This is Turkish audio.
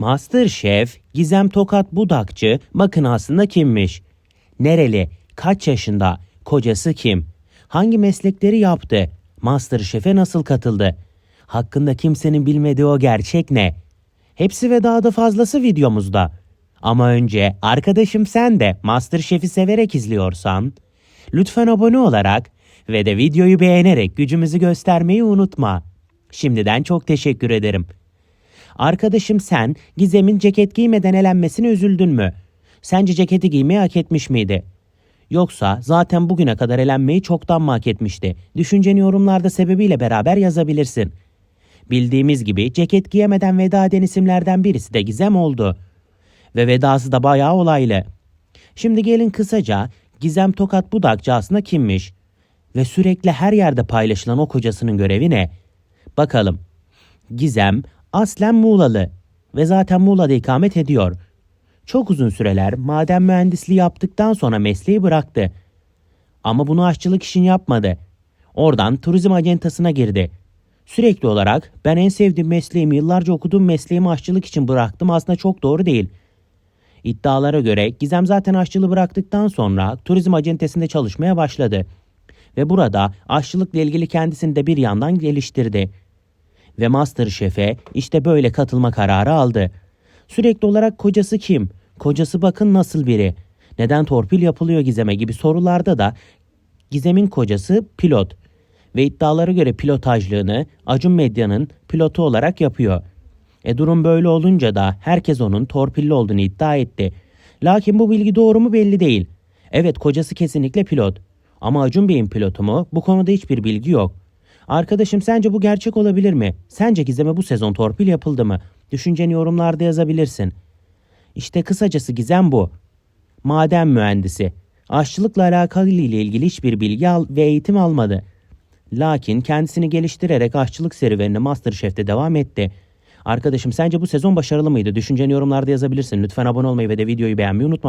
Masterchef Gizem Tokat Budakçı bakın aslında kimmiş? Nereli? Kaç yaşında? Kocası kim? Hangi meslekleri yaptı? Masterchef'e nasıl katıldı? Hakkında kimsenin bilmediği o gerçek ne? Hepsi ve daha da fazlası videomuzda. Ama önce arkadaşım sen de Masterchef'i severek izliyorsan lütfen abone olarak ve de videoyu beğenerek gücümüzü göstermeyi unutma. Şimdiden çok teşekkür ederim. Arkadaşım sen Gizem'in ceket giymeden elenmesine üzüldün mü? Sence ceketi giymeyi hak etmiş miydi? Yoksa zaten bugüne kadar elenmeyi çoktan mı hak etmişti? Düşünceni yorumlarda sebebiyle beraber yazabilirsin. Bildiğimiz gibi ceket giyemeden veda eden isimlerden birisi de Gizem oldu. Ve vedası da bayağı olaylı. Şimdi gelin kısaca Gizem Tokat Budakçı aslında kimmiş? Ve sürekli her yerde paylaşılan o kocasının görevi ne? Bakalım. Gizem aslen Muğlalı ve zaten Muğla'da ikamet ediyor. Çok uzun süreler maden mühendisliği yaptıktan sonra mesleği bıraktı. Ama bunu aşçılık için yapmadı. Oradan turizm acentasına girdi. Sürekli olarak ben en sevdiğim mesleğimi yıllarca okuduğum mesleğimi aşçılık için bıraktım aslında çok doğru değil. İddialara göre Gizem zaten aşçılığı bıraktıktan sonra turizm acentesinde çalışmaya başladı. Ve burada aşçılıkla ilgili kendisini de bir yandan geliştirdi. Ve Masterchef'e işte böyle katılma kararı aldı. Sürekli olarak kocası kim? Kocası bakın nasıl biri? Neden torpil yapılıyor Gizem'e gibi sorularda da Gizem'in kocası pilot ve iddialara göre pilotajlığını Acun Medya'nın pilotu olarak yapıyor. E durum böyle olunca da herkes onun torpilli olduğunu iddia etti. Lakin bu bilgi doğru mu belli değil. Evet kocası kesinlikle pilot. Ama Acun Bey'in pilotu mu? Bu konuda hiçbir bilgi yok. Arkadaşım sence bu gerçek olabilir mi? Sence Gizem'e bu sezon torpil yapıldı mı? Düşünceni yorumlarda yazabilirsin. İşte kısacası Gizem bu. Maden mühendisi. Aşçılıkla alakalı ile ilgili hiçbir bilgi al ve eğitim almadı. Lakin kendisini geliştirerek aşçılık serüvenine Masterchef'te devam etti. Arkadaşım sence bu sezon başarılı mıydı? Düşünceni yorumlarda yazabilirsin. Lütfen abone olmayı ve de videoyu beğenmeyi unutma.